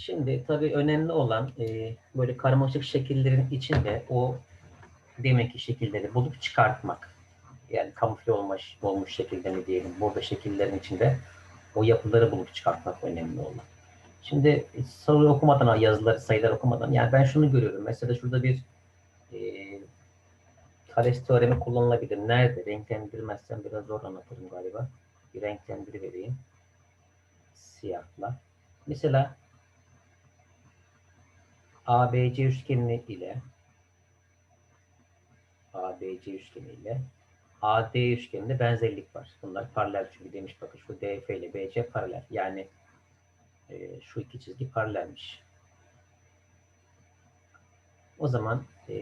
Şimdi tabii önemli olan e, böyle karmaşık şekillerin içinde o demek ki şekilleri bulup çıkartmak. Yani kamufle olmuş, olmuş şekillerini diyelim. Burada şekillerin içinde o yapıları bulup çıkartmak önemli olan. Şimdi soru okumadan, yazıları, sayılar okumadan yani ben şunu görüyorum. Mesela şurada bir e, Thales teoremi kullanılabilir. Nerede? Renklendirmezsem biraz zor anlatırım galiba. Bir renklendirvereyim. Siyahla. Mesela ABC üçgeni ile ABC üçgeni ile AD üçgeninde benzerlik var. Bunlar paralel çünkü demiş bakın şu DF ile BC paralel. Yani e, şu iki çizgi paralelmiş. O zaman e,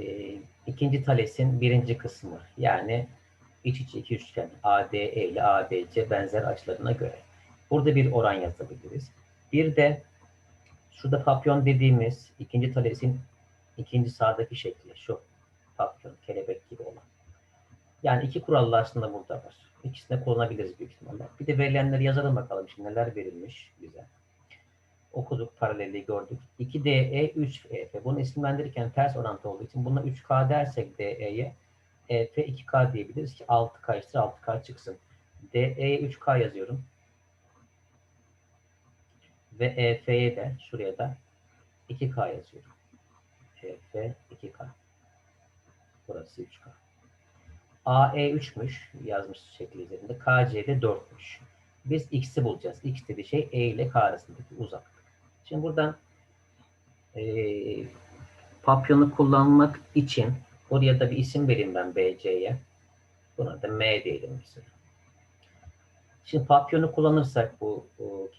ikinci Thales'in birinci kısmı yani iç içe iki üçgen ADE ile ABC benzer açılarına göre. Burada bir oran yazabiliriz. Bir de şurada papyon dediğimiz ikinci Thales'in ikinci sağdaki şekli şu papyon, kelebek gibi olan. Yani iki kurallı aslında burada var. İkisini kullanabiliriz büyük ihtimalle. Bir de verilenleri yazalım bakalım şimdi neler verilmiş bize. Okuduk, paralelliği gördük. 2DE, 3EF. Bunu isimlendirirken ters orantı olduğu için buna 3K dersek DE'ye EF 2K diyebiliriz ki 6K işte 6K çıksın. DE'ye 3K yazıyorum. Ve EF'ye de şuraya da 2K yazıyorum. EF 2K. Burası 3K. AE 3'müş yazmış şekli üzerinde. KC de 4'müş. Biz x'i bulacağız. X dediği şey E ile K arasındaki uzaklık. Şimdi buradan e, papyonu kullanmak için oraya da bir isim vereyim ben BC'ye. Buna da M diyelim mesela. Şimdi papyonu kullanırsak bu,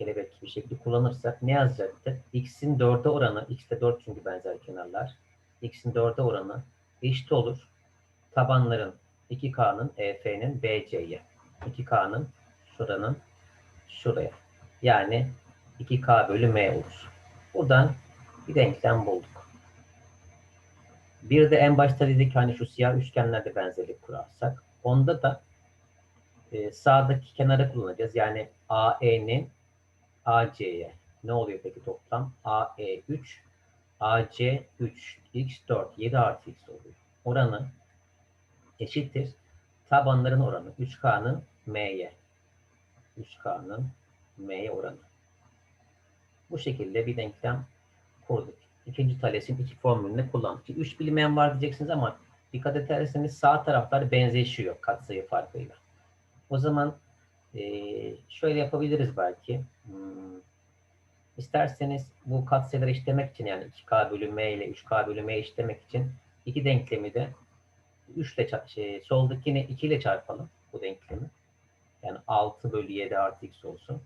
kelebek gibi şekli kullanırsak ne yazacaktır? X'in 4'e oranı, X de 4 çünkü benzer kenarlar. X'in 4'e oranı eşit olur. Tabanların 2K'nın EF'nin BC'ye. 2K'nın şuranın şuraya. Yani 2K bölü M olur. Buradan bir denklem bulduk. Bir de en başta dedik hani şu siyah üçgenlerde benzerlik kurarsak. Onda da e, sağdaki kenarı kullanacağız. Yani AE'nin AC'ye ne oluyor peki toplam? AE 3, AC 3, X 4, 7 artı X oluyor. Oranı eşittir. Tabanların oranı 3K'nın M'ye. 3K'nın M'ye oranı. Bu şekilde bir denklem kurduk. İkinci Thales'in iki formülünü kullandık. Üç bilinmeyen var diyeceksiniz ama dikkat ederseniz sağ taraflar benzeşiyor katsayı farkıyla. O zaman e, şöyle yapabiliriz belki. Hmm, isterseniz bu katsayıları işlemek için yani 2K bölü M ile 3K bölü M işlemek için iki denklemi de 3 ile şey, soldakini 2 ile çarpalım bu denklemi. Yani 6 bölü 7 artı x olsun.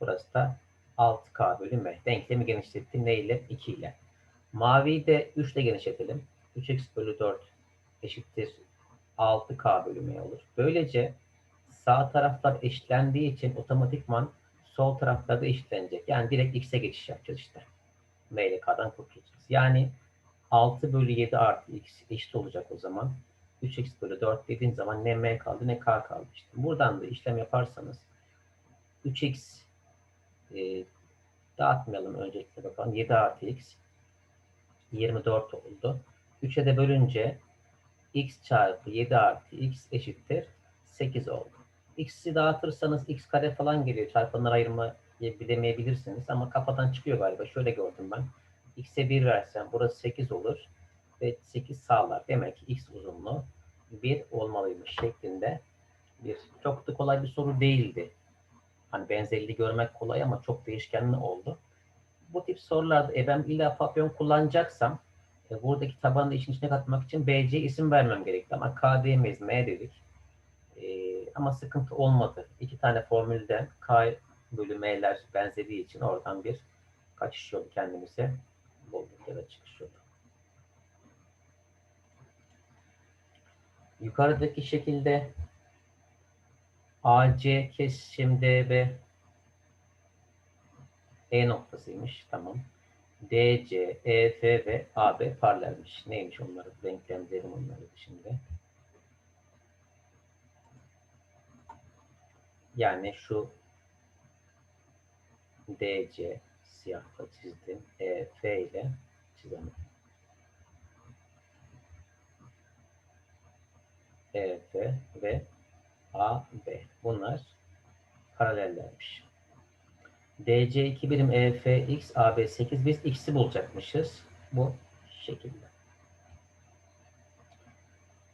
Burası da 6k bölü m. Denklemi genişlettim. Ne ile? 2 ile. Maviyi de 3 ile genişletelim. 3x bölü 4 eşittir 6k bölü m olur. Böylece sağ taraflar eşitlendiği için otomatikman sol taraflar da eşitlenecek. Yani direkt x'e geçiş yapacağız işte. m ile k'dan kurtulacağız. Yani 6 bölü 7 artı x eşit olacak o zaman. 3x bölü 4 dediğin zaman ne m kaldı ne k kaldı. İşte buradan da işlem yaparsanız 3x e, dağıtmayalım öncelikle bakalım. 7 artı x 24 oldu. 3'e de bölünce x çarpı 7 artı x eşittir 8 oldu. X'i dağıtırsanız x kare falan geliyor. Çarpanlar ayırma bilemeyebilirsiniz ama kafadan çıkıyor galiba. Şöyle gördüm ben. x'e 1 versem burası 8 olur ve 8 sağlar. Demek ki x uzunluğu 1 olmalıymış şeklinde bir çok da kolay bir soru değildi. Hani benzerliği görmek kolay ama çok değişkenli oldu. Bu tip sorularda e ben illa papyon kullanacaksam e, buradaki tabanı işin içine katmak için BC isim vermem gerekti ama K diyemeyiz, M dedik. E, ama sıkıntı olmadı. İki tane formülde K bölü M'ler benzediği için oradan bir kaçış yolu kendimize bulduk ya da çıkış yolu. Yukarıdaki şekilde AC kesim DB E noktasıymış. Tamam. DC, EF ve AB paralelmiş. Neymiş onları? Denklemlerim onları şimdi. Yani şu DC Siyahla çizdim. E, F ile çizelim. E, F ve A, B. Bunlar paralellermiş. DC 2 birim E, F, X, A, B 8. Biz X'i bulacakmışız. Bu şekilde.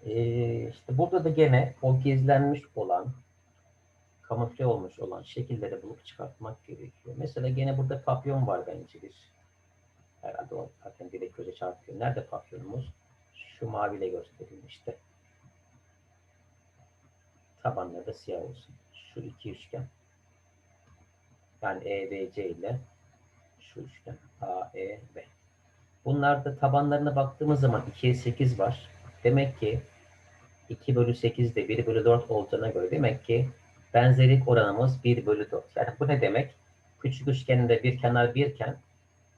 Ee, işte burada da gene o gizlenmiş olan, kamufle olmuş olan şekilleri bulup çıkartmak gerekiyor. Mesela gene burada papyon var bence bir. Herhalde o zaten direkt göze çarpıyor. Nerede papyonumuz? Şu maviyle göstereyim işte. Tabanları da siyah olsun. Şu iki üçgen. Yani EBC ile şu üçgen AEB. Bunlarda tabanlarına baktığımız zaman 2'ye 8 var. Demek ki 2 bölü 8 de 1 bölü 4 olduğuna göre demek ki benzerlik oranımız 1 bölü 4. Yani bu ne demek? Küçük üçgeninde bir kenar 1 iken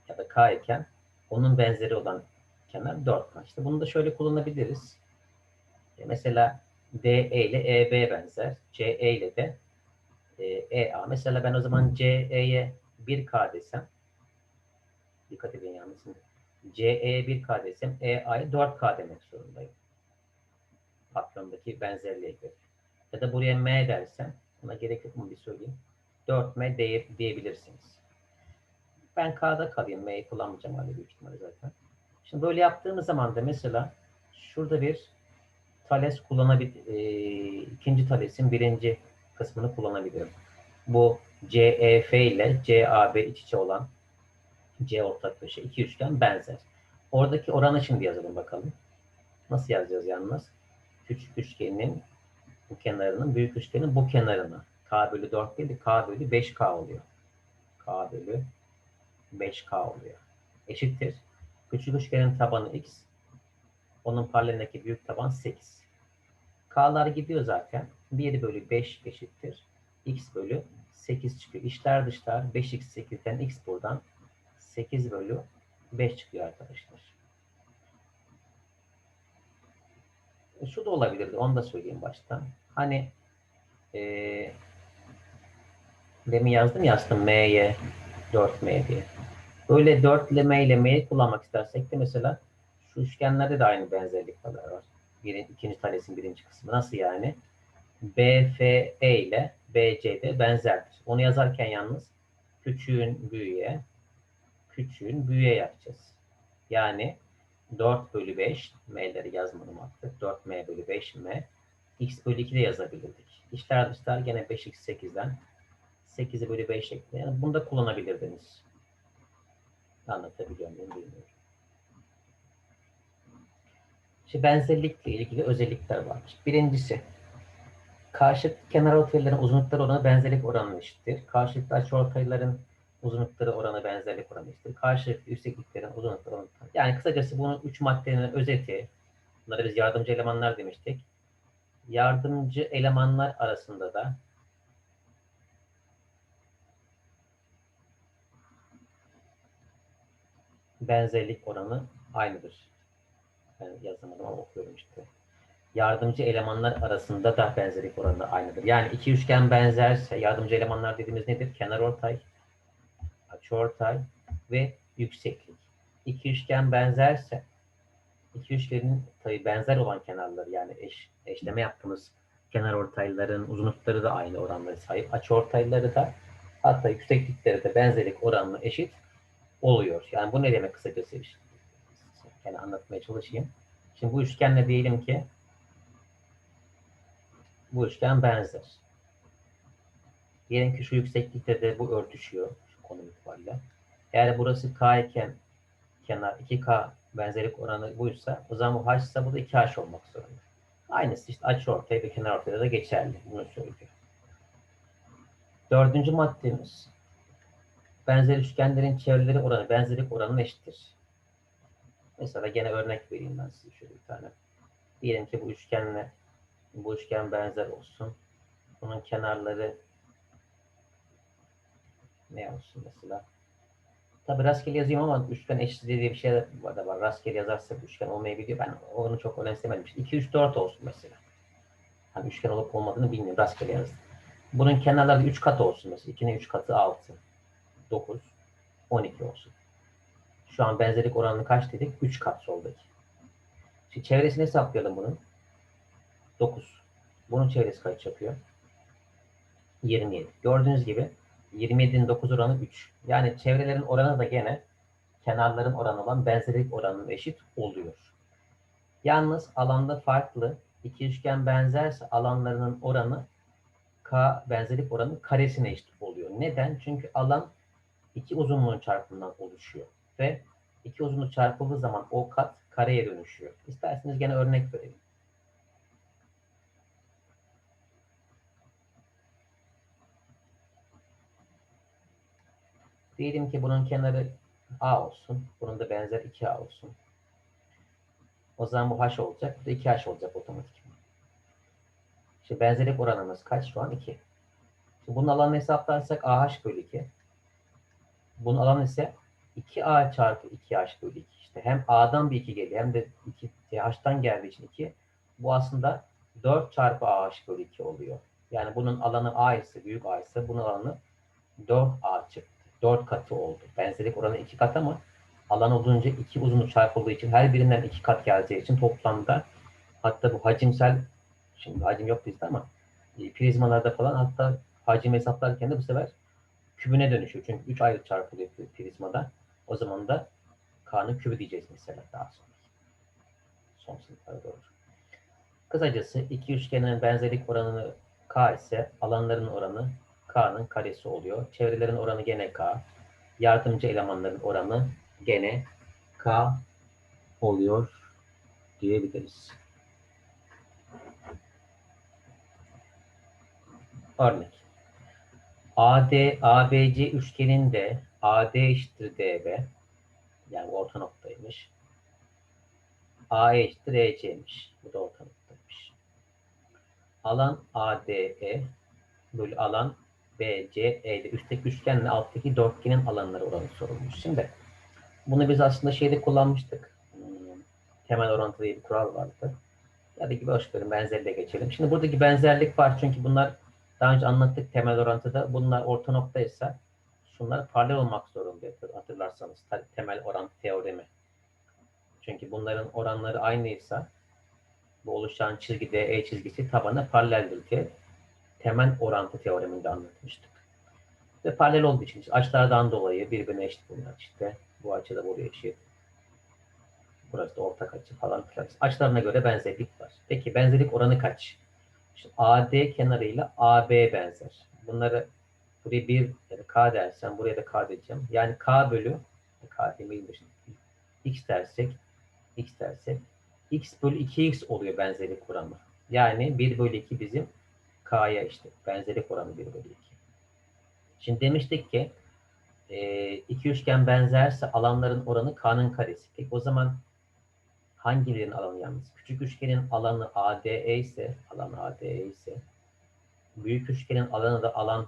ya da K iken onun benzeri olan kenar 4 kan. İşte bunu da şöyle kullanabiliriz. E mesela DE ile EB benzer. CE ile de e, EA. Mesela ben o zaman CE'ye 1K desem dikkat edin yalnız. CE'ye 1K desem EA'ya 4K demek zorundayım. Patrondaki benzerliğe göre. Ya da buraya M dersem buna gerek yok mu bir söyleyeyim. 4M diye, diyebilirsiniz. Ben K'da kalayım. M'yi kullanmayacağım hali büyük ihtimalle zaten. Şimdi böyle yaptığımız zaman da mesela şurada bir Thales kullanabilir, e, ikinci Thales'in birinci kısmını kullanabilirim. Bu CEF ile CAB iç içe olan C ortak köşe iki üçgen benzer. Oradaki oranı şimdi yazalım bakalım. Nasıl yazacağız yalnız? Küçük üçgenin bu kenarının, büyük üçgenin bu kenarına. K bölü 4 değil de K bölü 5K oluyor. K bölü 5K oluyor. Eşittir. Küçük üçgenin tabanı X. Onun paralelindeki büyük taban 8. K'lar gidiyor zaten. 1 bölü 5 eşittir. X bölü 8 çıkıyor. İşler dışlar 5x 8'den x buradan 8 bölü 5 çıkıyor arkadaşlar. E, Şu da olabilirdi. Onu da söyleyeyim baştan. Hani ee, demin yazdım yazdım M'ye 4M diye. Böyle 4 ile M ile M'yi kullanmak istersek de mesela şu üçgenlerde de aynı benzerlikler var. Birin, ikinci tanesinin birinci kısmı. Nasıl yani? BFE ile BC'de benzerdir. Onu yazarken yalnız küçüğün büyüğe, küçüğün büyüğe yapacağız. Yani 4 bölü 5, M'leri yazmadım artık. 4M bölü 5M. X bölü 2 de yazabilirdik. İşler dışlar gene 5x8'den 8'i bölü 5 şeklinde. Yani bunu da kullanabilirdiniz. Anlatabiliyor muyum bilmiyorum. İşte benzerlikle ilgili özellikler var. Birincisi, karşıt kenar ortayların uzunlukları oranı benzerlik oranı eşittir. Karşılıklı açıortayların uzunlukları oranı benzerlik oranı eşittir. Karşılıklı yüksekliklerin uzunlukları oranı. Yani kısacası bunun üç maddenin özeti. Bunlara biz yardımcı elemanlar demiştik. Yardımcı elemanlar arasında da benzerlik oranı aynıdır. Ben yazamadım ama okuyorum işte. Yardımcı elemanlar arasında da benzerlik oranı aynıdır. Yani iki üçgen benzerse yardımcı elemanlar dediğimiz nedir? Kenar ortay, açıortay ve yükseklik. İki üçgen benzerse iki üçgenin tabi benzer olan kenarları yani eş, eşleme yaptığımız kenar ortayların uzunlukları da aynı oranlara sahip. Açıortayları da hatta yükseklikleri de benzerlik oranına eşit oluyor. Yani bu ne demek kısacası? Yani anlatmaya çalışayım. Şimdi bu üçgenle diyelim ki bu üçgen benzer. Diyelim ki şu yükseklikte de bu örtüşüyor. Şu konum itibariyle. Eğer burası K iken kenar 2K benzerlik oranı buysa o zaman bu H ise bu da 2H olmak zorunda. Aynısı işte açı ortaya ve kenar ortaya da geçerli. Bunu söylüyor. Dördüncü maddemiz benzer üçgenlerin çevreleri oranı benzerlik oranı eşittir. Mesela gene örnek vereyim ben size şöyle bir tane. Diyelim ki bu üçgenle bu üçgen benzer olsun. Bunun kenarları ne olsun mesela? Tabi rastgele yazayım ama üçgen eşitliği diye bir şey de var. Rastgele yazarsak üçgen olmayabiliyor. Ben onu çok önemsemedim. İşte 2, 3, 4 olsun mesela. Hani üçgen olup olmadığını bilmiyorum. Rastgele yazdım. Bunun kenarları 3 kat olsun mesela. 2'nin 3 katı 6. 9. 12 olsun. Şu an benzerlik oranını kaç dedik? 3 kat soldaki. Şimdi çevresini hesaplayalım bunun. 9. Bunun çevresi kaç yapıyor? 27. Gördüğünüz gibi 27'nin 9 oranı 3. Yani çevrelerin oranı da gene kenarların oranı olan benzerlik oranının eşit oluyor. Yalnız alanda farklı. İki üçgen benzerse alanlarının oranı K benzerlik oranı karesine eşit oluyor. Neden? Çünkü alan iki uzunluğun çarpımından oluşuyor. Ve iki uzunluk çarpıldığı zaman o kat kareye dönüşüyor. İsterseniz gene örnek verelim. Diyelim ki bunun kenarı A olsun. Bunun da benzer 2A olsun. O zaman bu H olacak. Bu da 2H olacak otomatik. İşte benzerlik oranımız kaç şu an? 2. Şimdi bunun alanını hesaplarsak AH bölü 2. Bunun alanı ise 2A çarpı 2H bölü 2. İşte hem A'dan bir 2 geliyor hem de 2 H'tan geldiği için 2. Bu aslında 4 çarpı AH bölü 2 oluyor. Yani bunun alanı A ise, büyük A ise bunun alanı 4A çıktı. 4 katı oldu. Benzerlik oranı 2 kat ama alan olunca iki uzunluk çarpıldığı için her birinden 2 kat geleceği için toplamda hatta bu hacimsel şimdi hacim yok bizde ama e, prizmalarda falan hatta hacim hesaplarken de bu sefer kübüne dönüşüyor. Çünkü 3 ayrı çarpılıyor prizmada. O zaman da K'nın kübü diyeceğiz mesela daha sonra. Son sınıflara doğru. Kısacası iki üçgenin benzerlik oranını K ise alanların oranı K'nın karesi oluyor. Çevrelerin oranı gene K. Yardımcı elemanların oranı gene K oluyor diyebiliriz. Örnek. AD, ABC üçgeninde AD eşittir DB yani orta noktaymış. AE eşittir EC'miş. Bu da orta noktaymış. Alan ADE bölü alan BCE'de üstteki üçgenle alttaki dörtgenin alanları oranı sorulmuş. Şimdi bunu biz aslında şeyde kullanmıştık. Hmm, Temel orantı diye bir kural vardı. Ya da gibi hoş verin benzerliğe geçelim. Şimdi buradaki benzerlik var çünkü bunlar daha önce anlattık temel orantıda. Bunlar orta noktaysa şunlar paralel olmak zorunda hatırlarsanız temel orantı teoremi. Çünkü bunların oranları aynıysa bu oluşan çizgi DE çizgisi tabana paraleldir diye temel orantı teoreminde anlatmıştık. Ve paralel olduğu için işte açılardan dolayı birbirine eşit bunlar işte. Bu açı da buraya eşit. Burası da ortak açı falan filan. Açılarına göre benzerlik var. Peki benzerlik oranı kaç? İşte AD kenarıyla AB benzer. Bunları buraya 1 ya da K dersen buraya da K diyeceğim. Yani K bölü K demeyeyim. X dersek X dersek X bölü 2X oluyor benzerlik oranı. Yani 1 bölü 2 bizim K'ya işte benzerlik oranı 1 bölü 2. Şimdi demiştik ki e, iki üçgen benzerse alanların oranı K'nın karesi. Peki o zaman hangilerinin alanı yalnız? Küçük üçgenin alanı ADE ise, alan ADE ise, büyük üçgenin alanı da alan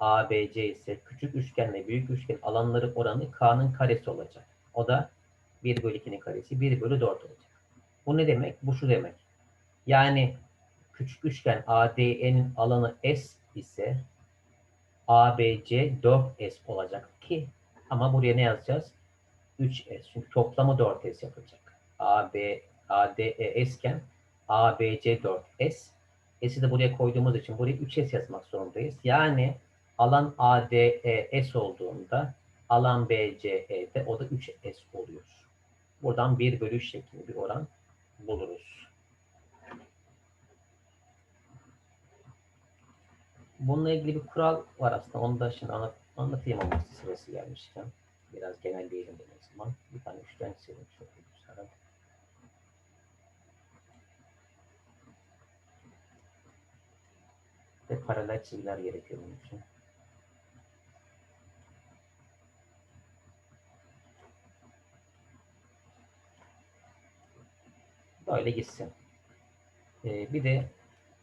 ABC ise, küçük üçgenle büyük üçgenin alanları oranı K'nın karesi olacak. O da 1 bölü 2'nin karesi 1 bölü 4 olacak. Bu ne demek? Bu şu demek. Yani küçük üçgen ADE'nin alanı S ise ABC 4S olacak ki ama buraya ne yazacağız? 3S. Çünkü toplamı 4S yapacak. AB, ADE S iken ABC 4S. S'i de buraya koyduğumuz için buraya 3S yazmak zorundayız. Yani alan ADE S olduğunda alan BCE'de o da 3S oluyor. Buradan 1 bölü 3 şeklinde bir oran buluruz. Bununla ilgili bir kural var aslında. Onu da şimdi anlat, anlatayım ama sırası gelmişken. Biraz genelleyelim de o zaman. Bir tane üçgen çizelim. Çok güzel. Ve paralel çizgiler gerekiyor bunun için. Böyle gitsin. Ee, bir de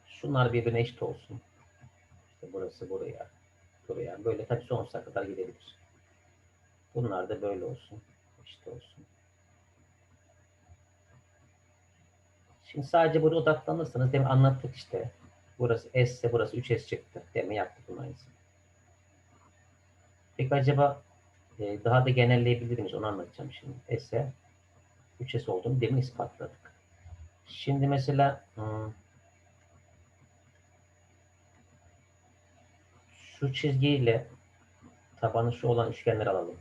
şunlar birbirine eşit olsun. İşte burası buraya, buraya. Böyle tabii sonsuza kadar gidebilir. Bunlar da böyle olsun. İşte olsun. Şimdi sadece burada odaklanırsanız demin anlattık işte. Burası S ise burası 3S çıktı. Demin yaptık bunun aynısını. Peki acaba e, daha da genelleyebilir miyiz? Onu anlatacağım şimdi. S'e 3S olduğunu demin ispatladık. Şimdi mesela hmm, şu çizgiyle tabanı şu olan üçgenleri alalım.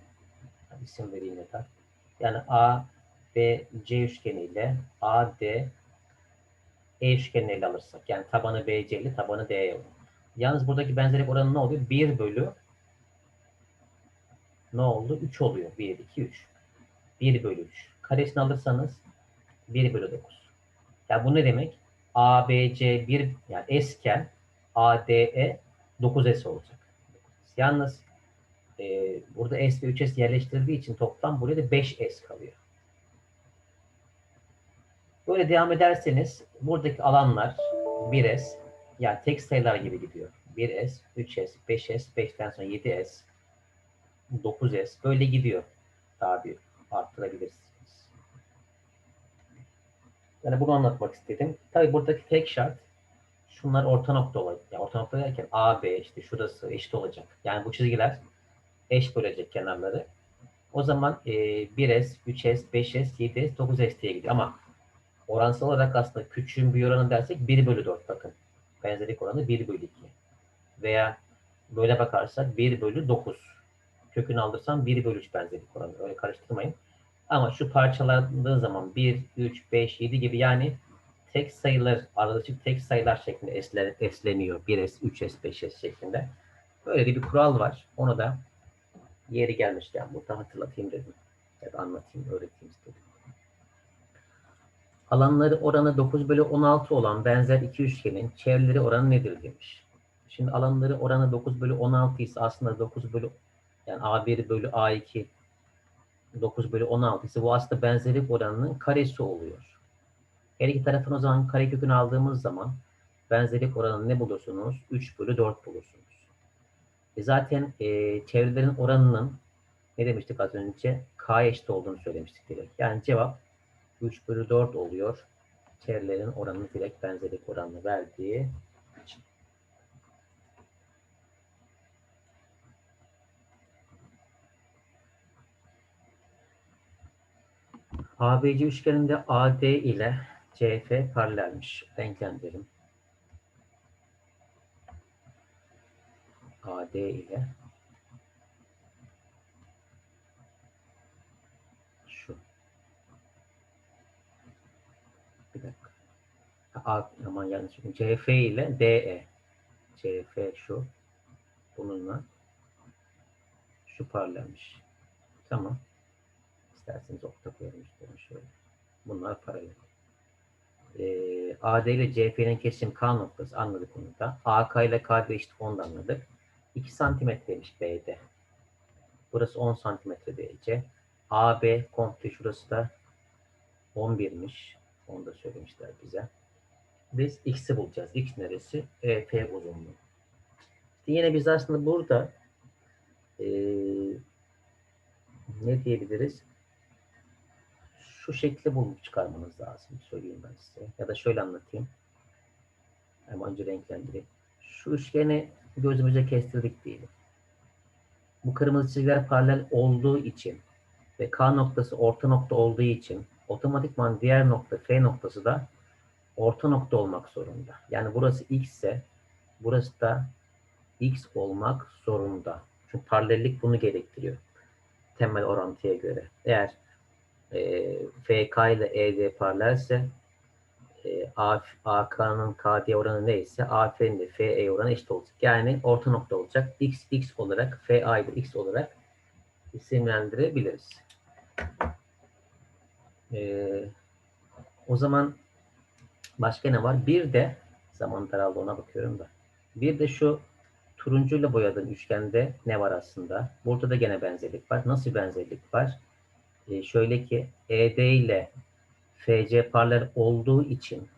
İsim vereyim yeter. Yani A, B, C üçgeniyle A, D, E üçgeniyle alırsak. Yani tabanı BC ile tabanı D'ye olur. Yalnız buradaki benzerlik oranı ne oluyor? 1 bölü ne oldu? 3 oluyor. 1, 2, 3. 1 bölü 3. Karesini alırsanız 1 bölü 9. Yani bu ne demek? A, B, C 1 yani S iken A, D, E 9S olacak. Yalnız e, burada S ve 3S yerleştirildiği için toplam buraya da 5S kalıyor. Böyle devam ederseniz buradaki alanlar 1S yani tek sayılar gibi gidiyor. 1S, 3S, 5S, 5'ten sonra 7S, 9S böyle gidiyor. Daha bir arttırabilirsiniz. Yani bunu anlatmak istedim. Tabii buradaki tek şart şunlar orta nokta olacak. Yani orta nokta derken A, B işte şurası eşit olacak. Yani bu çizgiler eş bölecek kenarları. O zaman e, 1S, 3S, 5S, 7S, 9S diye gidiyor. Ama oransal olarak aslında küçüğün bir oranı dersek 1 bölü 4 bakın. Benzerlik oranı 1 bölü 2. Veya böyle bakarsak 1 bölü 9. Kökünü alırsam 1 bölü 3 benzerlik oranı. Öyle karıştırmayın. Ama şu parçalandığı zaman 1, 3, 5, 7 gibi yani tek sayılar, ardışık tek sayılar şeklinde esle, esleniyor. 1S, 3S, 5S şeklinde. Böyle bir kural var. Onu da yeri gelmişken burada hatırlatayım dedim. Ya da anlatayım, öğreteyim istedim. Alanları oranı 9 bölü 16 olan benzer iki üçgenin çevreleri oranı nedir demiş. Şimdi alanları oranı 9 bölü 16 ise aslında 9 bölü yani A1 bölü A2 9 bölü 16 ise bu aslında benzerlik oranının karesi oluyor. Her iki tarafın o zaman karekökünü aldığımız zaman benzerlik oranını ne bulursunuz? 3 bölü 4 bulursunuz. E zaten e, çevrelerin oranının ne demiştik az önce? K eşit olduğunu söylemiştik direkt. Yani cevap 3 bölü 4 oluyor. Çevrelerin oranını direkt benzerlik oranını verdiği için. ABC üçgeninde AD ile CF paralelmiş. Renklendirelim. AD ile şu. Bir dakika. A, aman yanlış. CF ile DE. CF şu. Bununla şu paralelmiş. Tamam. İsterseniz okta koyalım şöyle. Bunlar paralel. Ee, AD ile CF'nin kesim K noktası anladık onu da. AK ile KB eşit 10'da anladık. 2 santimetreymiş B'de. Burası 10 santimetre BC. AB komple şurası da 11'miş. Onu da söylemişler bize. Biz X'i bulacağız. X neresi? EF uzunluğu. İşte yine biz aslında burada ee, ne diyebiliriz? Şu şekli bulup çıkarmanız lazım. Söyleyeyim ben size. Ya da şöyle anlatayım. Hemen önce renklendireyim. Şu üçgeni gözümüze kestirdik diyelim. Bu kırmızı çizgiler paralel olduğu için ve K noktası orta nokta olduğu için otomatikman diğer nokta F noktası da orta nokta olmak zorunda. Yani burası X ise burası da X olmak zorunda. Çünkü paralellik bunu gerektiriyor. Temel orantıya göre. Eğer e, FK ile ED paralelse e, AK'nın KD oranı neyse AF'nin de FE oranı eşit olacak. Yani orta nokta olacak. X, X olarak FA'yı da X olarak isimlendirebiliriz. E, o zaman başka ne var? Bir de zaman daraldı ona bakıyorum da. Bir de şu turuncuyla boyadığım üçgende ne var aslında? Burada da gene benzerlik var. Nasıl benzerlik var? Ee, şöyle ki ED ile FC paralel olduğu için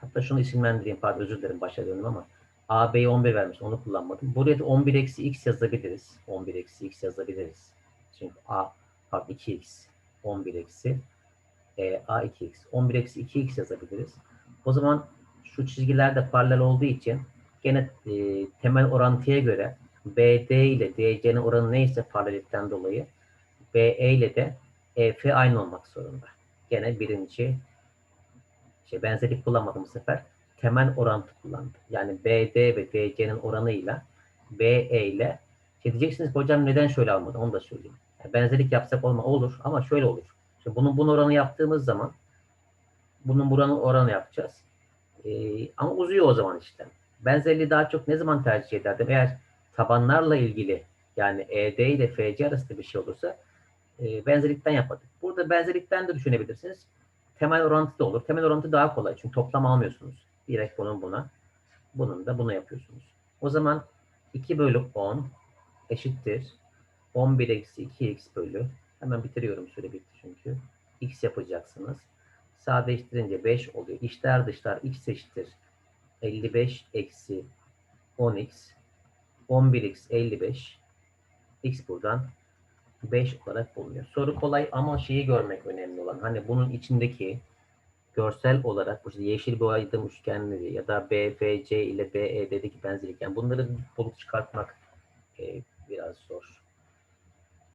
hatta şunu isimlendireyim pardon özür dilerim başa döndüm ama AB'ye 11 vermiş onu kullanmadım. Buraya da 11 eksi x yazabiliriz. 11 eksi x yazabiliriz. Çünkü A pardon 2x 11 eksi e, A 2x 11 eksi 2x yazabiliriz. O zaman şu çizgiler de paralel olduğu için gene e, temel orantıya göre BD ile DC'nin oranı neyse paralellikten dolayı BE ile de EF aynı olmak zorunda. Gene birinci şey benzerlik kullanmadım bu sefer. Temel orantı kullandım. Yani BD ve DC'nin oranıyla BE ile şey diyeceksiniz hocam neden şöyle almadım onu da söyleyeyim. Yani benzerlik yapsak olma olur ama şöyle olur. Şimdi bunun bunun oranı yaptığımız zaman bunun buranın oranı yapacağız. Ee, ama uzuyor o zaman işlem. Benzerliği daha çok ne zaman tercih ederdim? Eğer tabanlarla ilgili yani ED ile FC arasında bir şey olursa e, benzerlikten yapardık. Burada benzerlikten de düşünebilirsiniz. Temel orantı da olur. Temel orantı daha kolay çünkü toplam almıyorsunuz. Direkt bunun buna, bunun da buna yapıyorsunuz. O zaman 2 bölü 10 eşittir. 11 eksi 2x bölü. Hemen bitiriyorum süre bitti çünkü. x yapacaksınız. Sadeleştirince 5 oluyor. İçler dışlar x eşittir. 55 eksi 10x 11x 55 x buradan 5 olarak bulunuyor. Soru kolay ama şeyi görmek önemli olan. Hani bunun içindeki görsel olarak bu işte yeşil boyadığım üçgenleri ya da BFC ile BE'deki benzerlik yani bunları bulup çıkartmak e, biraz zor.